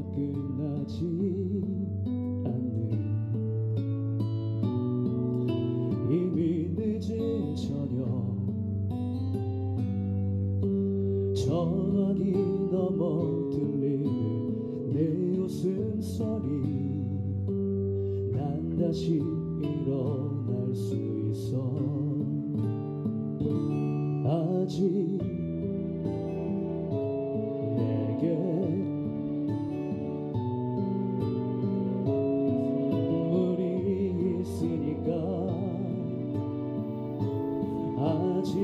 하지 않는 이미 늦은 저녁. 전화기 넘어 들리는 내 웃음소리. 난 다시 일어날 수 있어. 아직 아직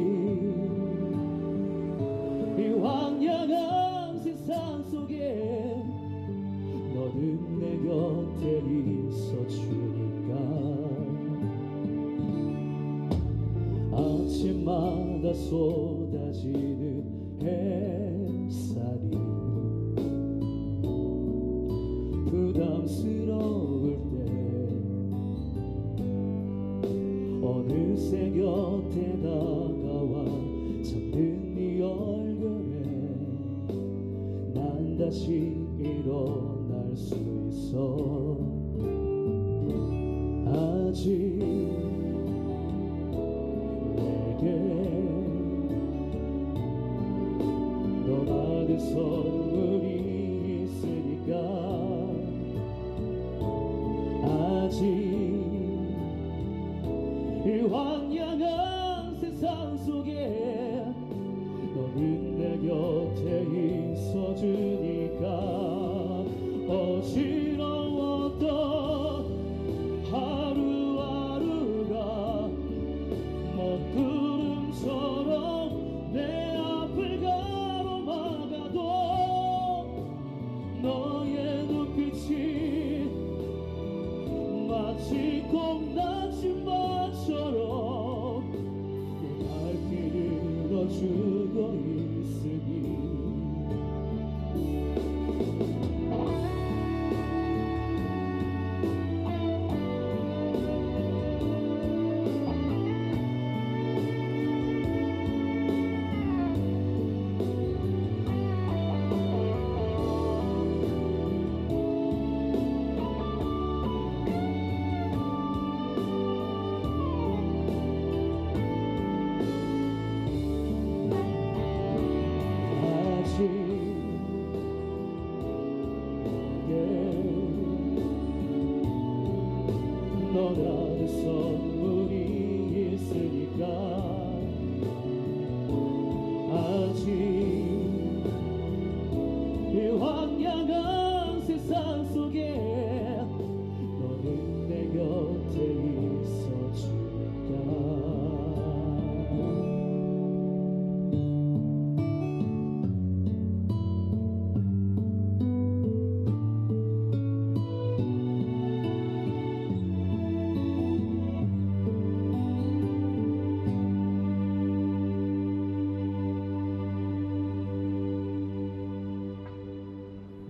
이 황량한 세상 속에 너는 내 곁에 있어 주니까. 아침마다 쏟아지는 어느새 곁에 다가와 잠든 네 얼굴에 난 다시 일어날 수 있어. 아직 내게 너 받은 선물이 있으니까. 아직 이 황량한 세상 속에 너는 내 곁에 있어주니까 어지러웠던 하루하루가 먹구름처럼 내 앞을 가로막아도 너의 눈빛이 마치 콩나지마 내게 너라는 선